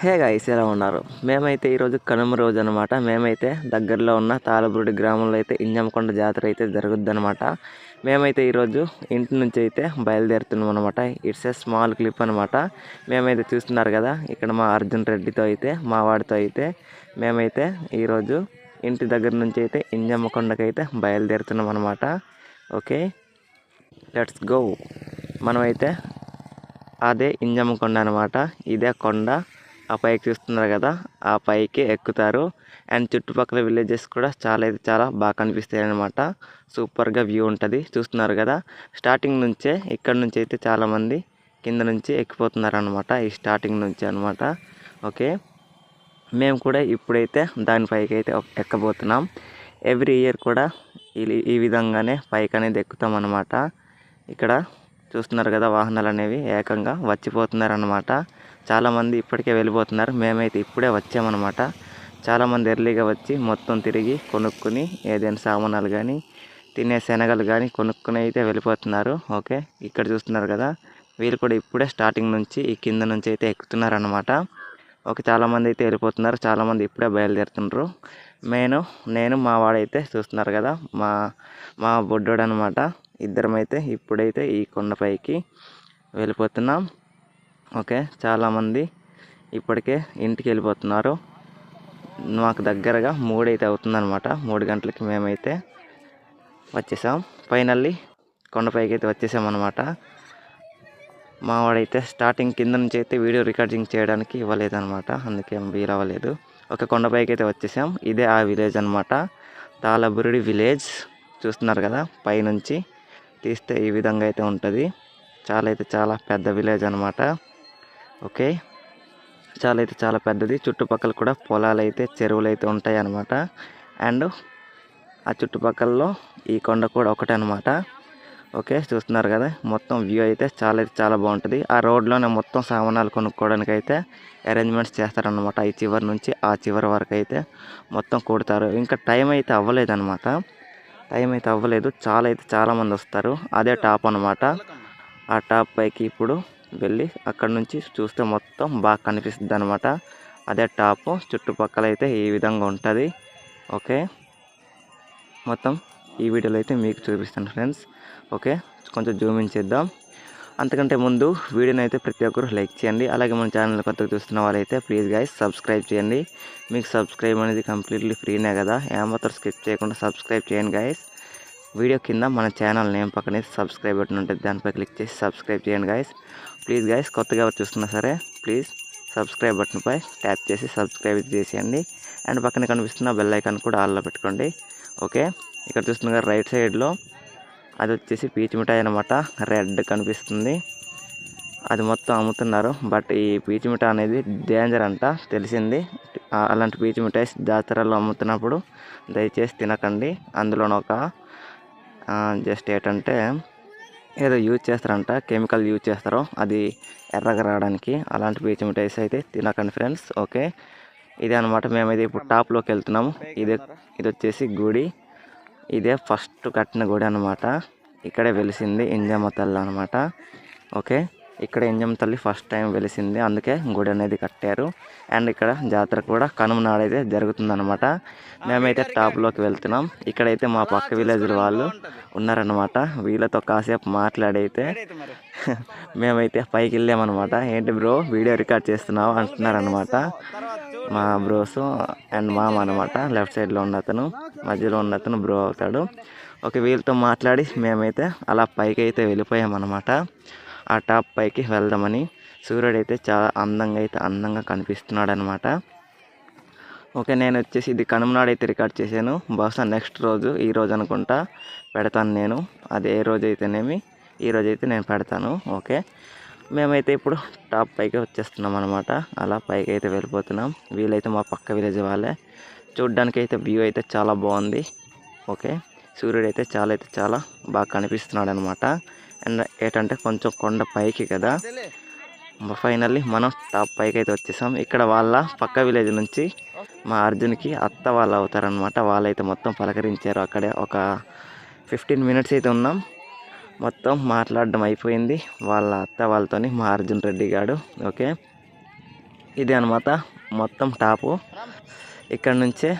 Hey guys ఎలా ఉన్నారు? మేమైతే ఈరోజు కనుమ రోజు అనమాట మేమైతే దగ్గరలో ఉన్న తాళబురుడి గ్రామంలో అయితే ఇంజమ్మకొండ జాతర అయితే జరుగుద్ది అనమాట మేమైతే ఈరోజు ఇంటి నుంచి అయితే బయలుదేరుతున్నాం అనమాట ఇట్స్ ఏ స్మాల్ క్లిప్ అనమాట మేమైతే చూస్తున్నారు కదా ఇక్కడ మా అర్జున్ రెడ్డితో అయితే మా వాడితో అయితే మేమైతే ఈరోజు ఇంటి దగ్గర నుంచి అయితే ఇంజమ్మకొండకైతే బయలుదేరుతున్నాం అనమాట ఓకే లెట్స్ గో మనమైతే అదే ఇంజమ్మ కొండ అనమాట ఇదే కొండ. ఆ పైకి చూస్తున్నారు కదా ఆ పైకి ఎక్కుతారు. అండ్ చుట్టుపక్కల విలేజెస్ కూడా చాలా అయితే చాలా బాగా కనిపిస్తాయి అనమాట సూపర్గా వ్యూ ఉంటుంది చూస్తున్నారు కదా. స్టార్టింగ్ నుంచే ఇక్కడ నుంచి అయితే చాలామంది కింద నుంచి ఎక్కిపోతున్నారు అనమాట ఈ స్టార్టింగ్ నుంచి అనమాట ఓకే. మేము కూడా ఇప్పుడైతే దానిపైకి అయితే ఎక్కబోతున్నాం. ఎవ్రీ ఇయర్ కూడా ఈ- ఈ విధంగానే పైకి అనేది ఎక్కుతాం అనమాట ఇక్కడ చూస్తున్నారు కదా వాహనాలు అనేవి ఏకంగా వచ్చిపోతున్నారు అనమాట చాలామంది ఇప్పటికే వెళ్ళిపోతున్నారు. మేమైతే ఇప్పుడే వచ్చామన్నమాట. చాలామంది ఎర్లీగా వచ్చి మొత్తం తిరిగి కొనుక్కుని ఏదైనా సామానాలు కానీ తినే శనగలు కానీ కొనుక్కుని అయితే వెళ్ళిపోతున్నారు. ఓకే? ఇక్కడ చూస్తున్నారు కదా? వీళ్ళు కూడా ఇప్పుడే స్టార్టింగ్ నుంచి ఈ కింద నుంచి అయితే ఎక్కుతున్నారు అనమాట ఓకే? చాలామంది అయితే వెళ్ళిపోతున్నారు. చాలామంది ఇప్పుడే బయలుదేరుతున్నారు నేను నేను మా వాడైతే చూస్తున్నారు కదా? మా మా బొడ్డోడు అనమాట ఇద్దరమైతే ఇప్పుడైతే ఈ కొండపైకి వెళ్ళిపోతున్నాం. ఓకే చాలామంది ఇప్పటికే ఇంటికి వెళ్ళిపోతున్నారు. మాకు దగ్గరగా మూడైతే అవుతుందన్నమాట. మూడు గంటలకి మేమైతే వచ్చేసాం. ఫైనల్లీ కొండపైకి అయితే వచ్చేసామన్నమాట. మావాడైతే స్టార్టింగ్ కింద నుంచి అయితే వీడియో రికార్డింగ్ చేయడానికి ఇవ్వలేదన్నమాట. అందుకే వీలు అవ్వలేదు. ఒక కొండపైకి అయితే వచ్చేసాం. ఇదే ఆ విలేజ్ అనమాట తాళబురుడి విలేజ్ చూస్తున్నారు కదా పైనుంచి తీస్తే ఈ విధంగా అయితే ఉంటుంది. చాలా అయితే చాలా పెద్ద విలేజ్ అనమాట ఓకే. చాలా అయితే చాలా పెద్దది. చుట్టుపక్కల కూడా పొలాలు అయితే చెరువులు అయితే ఉంటాయి అన్నమాట అండ్ ఆ చుట్టుపక్కలలో ఈ కొండ కూడా ఒకటే అనమాట ఓకే చూస్తున్నారు కదా? మొత్తం వ్యూ అయితే చాలా అయితే చాలా బాగుంటుంది. ఆ రోడ్లోనే మొత్తం సామానాలు కొనుక్కోవడానికి అయితే అరేంజ్మెంట్స్ చేస్తారనమాట ఈ చివరి నుంచి ఆ చివరి వరకు అయితే మొత్తం కూడతారు. ఇంకా టైం అయితే అవ్వలేదన్నమాట. టైం అయితే అవ్వలేదు. చాలా అయితే చాలామంది వస్తారు. అదే టాప్ అనమాట ఆ టాప్ పైకి ఇప్పుడు వెళ్ళి అక్కడ నుంచి చూస్తే మొత్తం బాగా కనిపిస్తుంది అనమాట అదే టాప్ చుట్టుపక్కల అయితే ఈ విధంగా ఉంటుంది. ఓకే? మొత్తం ఈ వీడియోలో అయితే మీకు చూపిస్తాను ఫ్రెండ్స్. ఓకే? కొంచెం జూమ్ ఇన్ చేద్దాం. అంతకంటే ముందు వీడియోని అయితే ప్రతి ఒక్కరు లైక్ చేయండి. అలాగే మన ఛానల్ కొత్తగా చూస్తున్న వాళ్ళైతే ప్లీజ్ గైస్ సబ్స్క్రైబ్ చేయండి. మీకు సబ్స్క్రైబ్ అనేది కంప్లీట్లీ ఫ్రీనే కదా. ఏమాత్రం స్కిప్ చేయకుండా సబ్స్క్రైబ్ చేయండి గైస్ వీడియో కింద మన ఛానల్ నేమ్ పక్కనే సబ్స్క్రైబ్ బటన్ ఉంటుంది దానిపై క్లిక్ చేసి సబ్స్క్రైబ్ చేయండి గైస్ ప్లీజ్ గాయస్ కొత్తగా ఎవరు చూస్తున్నా సరే ప్లీజ్ సబ్స్క్రైబ్ బటన్పై ట్యాప్ చేసి సబ్స్క్రైబ్ చేసేయండి. అండ్ పక్కన కనిపిస్తున్న బెల్ ఐకాన్ కూడా ఆల్లో పెట్టుకోండి. ఓకే ఇక్కడ చూస్తున్నారు రైట్ సైడ్లో అది వచ్చేసి పీచు మిఠాయి అనమాట రెడ్ కనిపిస్తుంది. అది మొత్తం అమ్ముతున్నారు. బట్ ఈ పీచు మిఠాయి అనేది డేంజర్ అంట. తెలిసింది. అలాంటి పీచు మిఠాయి జాతరలో అమ్ముతున్నప్పుడు దయచేసి తినకండి. అందులోనొక ఒక జస్ట్ ఏంటంటే ఏదో యూజ్ చేస్తారంట కెమికల్ యూజ్ చేస్తారో అది ఎర్రగా రావడానికి అలాంటి పీచు మిఠాయిస్ అయితే తినకండి ఫ్రెండ్స్ ఓకే? ఇదే అనమాట మేమైతే ఇప్పుడు టాప్లోకి వెళ్తున్నాము. ఇదే ఇది వచ్చేసి గుడి. ఇదే ఫస్ట్ కట్టిన గుడి అనమాట ఇక్కడే వెలిసింది ఇంజమ్మ తల్లి అనమాట ఓకే? ఇక్కడ ఇంజమ్మ తల్లి ఫస్ట్ టైం వెలిసింది. అందుకే గుడి అనేది కట్టారు. అండ్ ఇక్కడ జాతర కూడా కనుమ నాడైతే జరుగుతుందనమాట మేమైతే టాప్లోకి వెళ్తున్నాం. ఇక్కడైతే మా పక్క విలేజ్లు వాళ్ళు ఉన్నారనమాట వీళ్ళతో కాసేపు మాట్లాడైతే మేమైతే పైకి వెళ్ళామన్నమాట. ఏంటి బ్రో వీడియో రికార్డ్ చేస్తున్నావు అంటున్నారనమాట మా బ్రోస్ అండ్ మామ అనమాట లెఫ్ట్ సైడ్లో ఉన్న అతను మధ్యలో ఉన్న అతను బ్రో అవుతాడు. ఒక వీళ్ళతో మాట్లాడి మేమైతే అలా పైకి అయితే వెళ్ళిపోయామన్నమాట. ఆ టాప్ పైకి వెళ్దామని సూర్యుడు అయితే చాలా అందంగా అయితే అందంగా కనిపిస్తున్నాడు అనమాట ఓకే నేను వచ్చేసి ఇది కనుమనాడు అయితే రికార్డ్ చేశాను. బహుశా నెక్స్ట్ రోజు ఈ రోజు అనుకుంటా పెడతాను నేను. అది ఏ రోజు అయితేనేమి ఈ రోజు అయితే నేను పెడతాను. ఓకే మేమైతే ఇప్పుడు టాప్ పైకి వచ్చేస్తున్నాం అనమాట. అలా పైకి అయితే వెళ్ళిపోతున్నాం. వీలైతే మా పక్క విలేజ్ వాళ్ళే. చూడ్డానికి అయితే వ్యూ అయితే చాలా బాగుంది. ఓకే సూర్యుడు అయితే చాలా అయితే చాలా బాగా కనిపిస్తున్నాడు అనమాట అండ్ ఏంటంటే కొంచెం కొండ పైకి కదా. ఫైనల్లీ మనం టాప్ పైకి అయితే వచ్చేసాం. ఇక్కడ వాళ్ళ పక్క విలేజ్ నుంచి మా అర్జున్కి అత్త వాళ్ళు అవుతారనమాట వాళ్ళైతే మొత్తం పలకరించారు. అక్కడే ఒక ఫిఫ్టీన్ మినిట్స్ అయితే ఉన్నాం. మొత్తం మాట్లాడడం అయిపోయింది. వాళ్ళ అత్త వాళ్ళతోని మా అర్జున్ రెడ్డి గాడు. ఓకే? ఇది అనమాట మొత్తం టాపు. ఇక్కడ నుంచే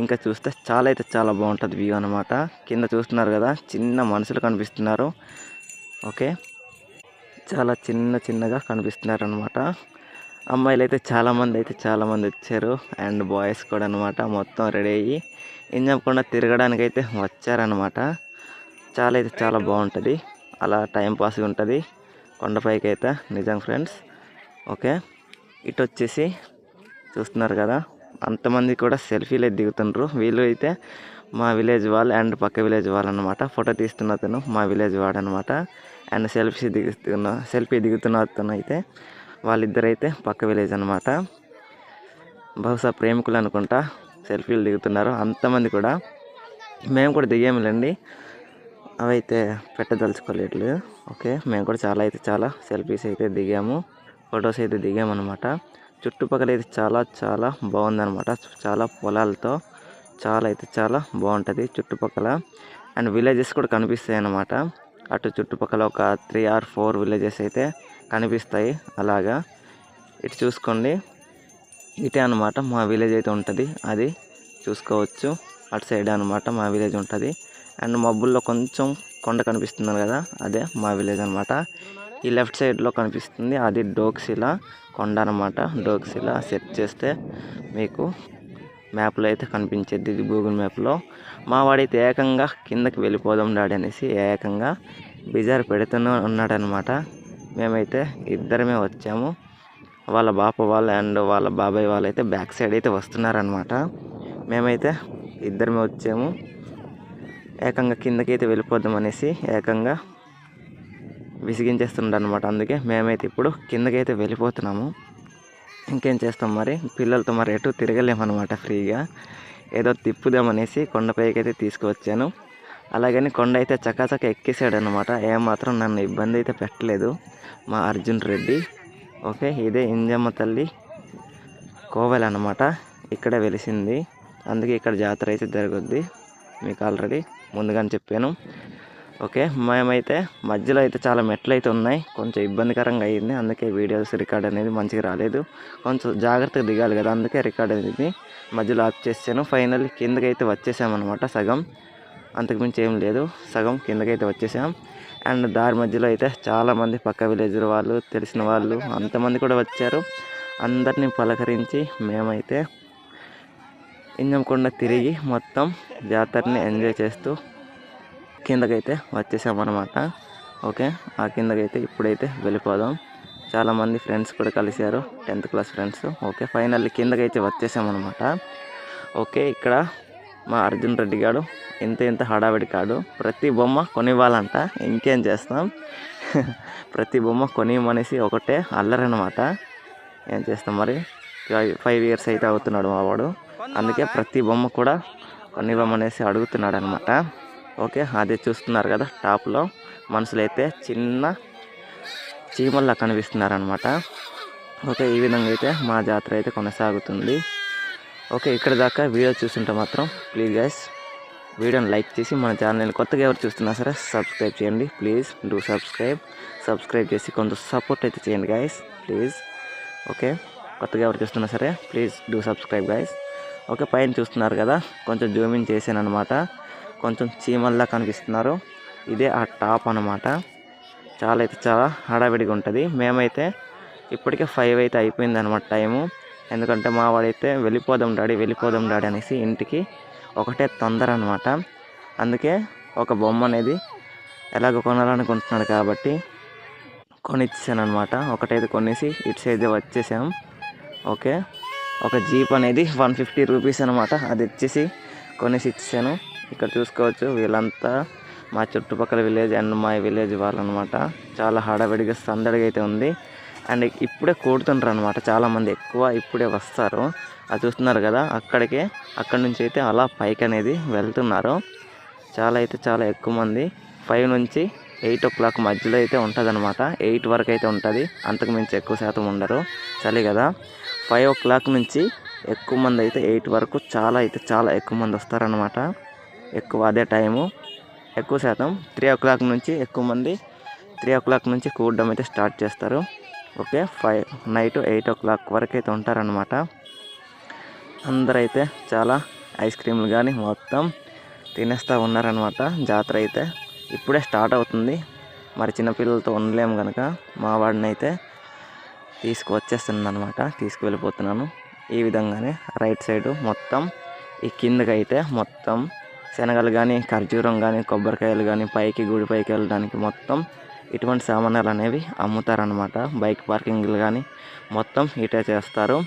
ఇంకా చూస్తే చాలా అయితే చాలా బాగుంటుంది వ్యూ అనమాట కింద చూస్తున్నారు కదా చిన్న మనుషులు కనిపిస్తున్నారు. ఓకే. చాలా చిన్న చిన్నగా కనిపిస్తున్నారు అనమాట అమ్మాయిలు అయితే చాలామంది అయితే చాలామంది వచ్చారు. అండ్ బాయ్స్ కూడా అనమాట మొత్తం రెడీ అయ్యి ఏం చెప్పకుండా తిరగడానికి అయితే వచ్చారనమాట చాలా అయితే చాలా బాగుంటుంది. అలా టైం పాస్గా ఉంటుంది. కొండపైకి అయితే నిజం ఫ్రెండ్స్. ఓకే. ఇటు వచ్చేసి చూస్తున్నారు కదా. అంతమంది కూడా సెల్ఫీలు దిగుతుండ్రు. వీళ్ళు అయితే మా విలేజ్ వాళ్ళు అండ్ పక్క విలేజ్ వాళ్ళు అనమాట ఫోటో తీస్తున్న అతను మా విలేజ్ వాడు అనమాట అండ్ సెల్ఫీ దిగుతున్న సెల్ఫీ దిగుతున్న అతను అయితే వాళ్ళిద్దరు అయితే పక్క విలేజ్ అనమాట. బహుశా ప్రేమికులు అనుకుంటా సెల్ఫీలు దిగుతున్నారు అంతమంది కూడా. మేము కూడా దిగాములేండి. అవైతే పెట్టదలుచుకోలేదు. ఓకే మేము కూడా చాలా అయితే చాలా సెల్ఫీస్ అయితే దిగాము ఫొటోస్ అయితే దిగామన్నమాట. చుట్టుపక్కల అయితే చాలా చాలా బాగుందన్నమాట చాలా పొలాలతో. చాలా అయితే చాలా బాగుంటుంది చుట్టుపక్కల. అండ్ విలేజెస్ కూడా కనిపిస్తాయి అన్నమాట. అటు చుట్టుపక్కల ఒక త్రీ ఆర్ ఫోర్ విలేజెస్ అయితే కనిపిస్తాయి అలాగా. ఇటు చూసుకోండి. ఇటే అనమాట మా విలేజ్ అయితే ఉంటుంది. అది చూసుకోవచ్చు. అటు సైడ్ అనమాట మా విలేజ్ ఉంటుంది. అండ్ మబ్బుల్లో కొంచెం కొండ కనిపిస్తుంది కదా అదే మా విలేజ్ అనమాట ఈ లెఫ్ట్ సైడ్లో కనిపిస్తుంది అది డోక్సిలా కొండ అనమాట డోక్సిలా సెట్ చేస్తే మీకు మ్యాప్లో అయితే కనిపించేది ఇది గూగుల్ మ్యాప్లో. మా వాడైతే ఏకంగా కిందకి వెళ్ళిపోదాం డాడీ అనేసి ఏకంగా బిజార్ పెడుతూనే ఉన్నాడనమాట మేమైతే ఇద్దరమే వచ్చాము. వాళ్ళ బాప వాళ్ళు అండ్ వాళ్ళ బాబాయ్ వాళ్ళు అయితే బ్యాక్ సైడ్ అయితే వస్తున్నారనమాట మేమైతే ఇద్దరమే వచ్చాము. ఏకంగా కిందకి అయితే వెళ్ళిపోదాం అనేసి ఏకంగా విసిగించేస్తుండ అనమాట అందుకే మేమైతే ఇప్పుడు కిందకైతే వెళ్ళిపోతున్నాము. ఇంకేం చేస్తాం మరి? పిల్లలతో మరి ఎటు తిరగలేమన్నమాట ఫ్రీగా. ఏదో తిప్పుదామనేసి కొండపైకి అయితే తీసుకువచ్చాను. అలాగని కొండ అయితే చకాచక ఎక్కేసాడు అనమాట ఏమాత్రం నన్ను ఇబ్బంది అయితే పెట్టలేదు మా అర్జున్ రెడ్డి. ఓకే ఇదే ఇంజమ్మ తల్లి కోవెల అనమాట ఇక్కడే వెలిసింది. అందుకే ఇక్కడ జాతర అయితే జరుగుద్ది. మీకు ఆల్రెడీ ముందుగానే చెప్పాను. ఓకే మేమైతే మధ్యలో అయితే చాలా మెట్లు అయితే ఉన్నాయి. కొంచెం ఇబ్బందికరంగా అయ్యింది అందుకే వీడియోస్ రికార్డ్ అనేది మంచిగా రాలేదు. కొంచెం జాగ్రత్తగా దిగాలి కదా అందుకే రికార్డ్ అనేది మధ్యలో ఆఫ్ చేసాను ఫైనల్ కిందకైతే వచ్చేసామన్నమాట సగం. అంతకుమించి ఏం లేదు. సగం కిందకైతే వచ్చేసాం. అండ్ దారి మధ్యలో అయితే చాలామంది పక్క విలేజ్ వాళ్ళు తెలిసిన వాళ్ళు అంతమంది కూడా వచ్చారు. అందరినీ పలకరించి మేమైతే ఇంజంకొండ తిరిగి మొత్తం జాతరని ఎంజాయ్ చేస్తూ కిందకైతే వచ్చేసామన్నమాట. ఓకే ఆ కిందకైతే ఇప్పుడైతే వెళ్ళిపోదాం. చాలామంది ఫ్రెండ్స్ కూడా కలిశారు tenth class friends. Okay finally కిందకైతే వచ్చేసామన్నమాట. ఓకే ఇక్కడ మా అర్జున్ రెడ్డి గారు ఇంత ఇంత హడావిడి కాడు. ప్రతి బొమ్మ కొనివ్వాలంట ఇంకేం చేస్తాం? ప్రతి బొమ్మ కొనియమనేసి ఒకటే అల్లరనమాట ఏం చేస్తాం మరి? ఫైవ్ ఇయర్స్ అయితే అవుతున్నాడు మా వాడు అందుకే ప్రతి బొమ్మ కూడా కొనివ్వమనేసి అడుగుతున్నాడు అనమాట ఓకే అది చూస్తున్నారు కదా టాప్లో. మనుషులు అయితే చిన్న చీమల్లా కనిపిస్తున్నారనమాట ఓకే ఈ విధంగా అయితే మా జాతర అయితే కొనసాగుతుంది. ఓకే ఇక్కడ దాకా వీడియో చూస్తుంటే మాత్రం ప్లీజ్ గైస్ వీడియోని లైక్ చేసి మన ఛానల్ని కొత్తగా ఎవరు చూస్తున్నా సరే సబ్స్క్రైబ్ చేయండి. Please do subscribe. సబ్స్క్రైబ్ చేసి కొంత సపోర్ట్ అయితే చేయండి గాయస్ ప్లీజ్. ఓకే కొత్తగా ఎవరు చూస్తున్నా సరే please do subscribe guys okay పైన చూస్తున్నారు కదా కొంచెం జూమింగ్ చేశాను అనమాట కొంచెం చీమల్లా కనిపిస్తున్నారు. ఇదే ఆ టాప్ అనమాట చాలా అయితే చాలా హడావిడిగా ఉంటుంది. మేమైతే ఇప్పటికే ఫైవ్ అయితే అయిపోయింది అనమాట టైము. ఎందుకంటే మా వాడైతే వెళ్ళిపోదాం డాడీ వెళ్ళిపోదాం డాడీ అనేసి ఇంటికి ఒకటే తొందర అనమాట అందుకే ఒక బొమ్మ అనేది ఎలాగ కొనాలనుకుంటున్నాడు కాబట్టి కొనిచ్చాను అనమాట ఒకటైతే కొనేసి ఇటు సైడ్ వచ్చేసాం. ఓకే. ఒక జీప్ అనేది వన్ ఫిఫ్టీ రూపీస్ అనమాట అది ఇచ్చేసి కొనేసి ఇచ్చాను ఇక్కడ చూసుకోవచ్చు వీళ్ళంతా మా చుట్టుపక్కల విలేజ్ అండ్ మా విలేజ్ వాళ్ళనమాట. చాలా హడావిడిగా సందడిగా అయితే ఉంది. అండ్ ఇప్పుడే కూడుతుంటారు అనమాట చాలామంది ఎక్కువ ఇప్పుడే వస్తారు. అది చూస్తున్నారు కదా అక్కడికే అక్కడి నుంచి అయితే అలా పైకి అనేది వెళ్తున్నారు. చాలా అయితే చాలా ఎక్కువ మంది. ఫైవ్ నుంచి ఎయిట్ ఓ క్లాక్ మధ్యలో అయితే ఉంటుంది అనమాట ఎయిట్ వరకు అయితే ఉంటుంది. అంతకు మించి ఎక్కువ శాతం ఉండరు. చలి కదా. ఫైవ్ ఓ క్లాక్ నుంచి ఎక్కువ మంది అయితే ఎయిట్ వరకు చాలా అయితే చాలా ఎక్కువ మంది వస్తారనమాట ఎక్కువ అదే టైము. ఎక్కువ శాతం త్రీ ఓ క్లాక్ నుంచి ఎక్కువ మంది త్రీ ఓ క్లాక్ నుంచి కూడడం అయితే స్టార్ట్ చేస్తారు. Okay five night eight o'clock వరకు అయితే ఉంటారనమాట అందరైతే చాలా ఐస్ క్రీమ్లు కానీ మొత్తం తినేస్తూ ఉన్నారనమాట జాతర అయితే ఇప్పుడే స్టార్ట్ అవుతుంది. మరి చిన్నపిల్లలతో ఉండలేము కనుక మా వాడిని అయితే తీసుకువచ్చేస్తున్నాను అనమాట తీసుకువెళ్ళిపోతున్నాను. ఈ విధంగానే రైట్ సైడు మొత్తం ఈ కిందకైతే అయితే మొత్తం శనగలు కానీ ఖర్జూరం కానీ కొబ్బరికాయలు కానీ పైకి గుడి పైకి వెళ్ళడానికి మొత్తం ఇటువంటి సామాన్యాలు అనేవి అమ్ముతారనమాట బైక్ పార్కింగ్లు కానీ మొత్తం ఇటే చేస్తారు.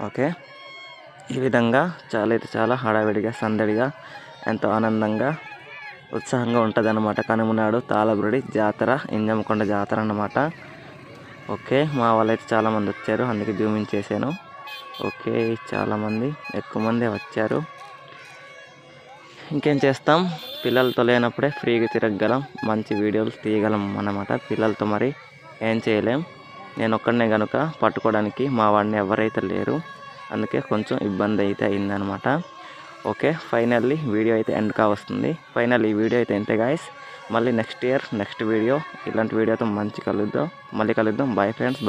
ఓకే. ఈ విధంగా చాలా అయితే చాలా హడావిడిగా సందడిగా ఎంతో ఆనందంగా ఉత్సాహంగా ఉంటుంది అనమాట కనుమనాడు తాళబురుడి జాతర ఇంజమకొండ జాతర అన్నమాట. ఓకే. మా వాళ్ళైతే చాలామంది వచ్చారు. అందుకే జూమింగ్ చేశాను. ఓకే. చాలామంది ఎక్కువ మంది వచ్చారు. ఇంకేం చేస్తాం? పిల్లలతో లేనప్పుడే ఫ్రీగా తిరగగలం. మంచి వీడియోలు తీయగలం అన్నమాట. పిల్లలతో మరి ఏం చేయలేం. నేను ఒక్కడనే కనుక పట్టుకోవడానికి మా వాడిని ఎవరైతే లేరు అందుకే కొంచెం ఇబ్బంది అయితే అయిందనమాట ఓకే ఫైనల్లీ వీడియో అయితే ఎండ్ కావస్తుంది. ఫైనల్ ఈ వీడియో అయితే ఎంతే గాయస్ మళ్ళీ నెక్స్ట్ ఇయర్ నెక్స్ట్ వీడియో. ఇలాంటి వీడియోతో మంచి కలుద్దాం. మళ్ళీ కలుద్దాం. Bye friends bye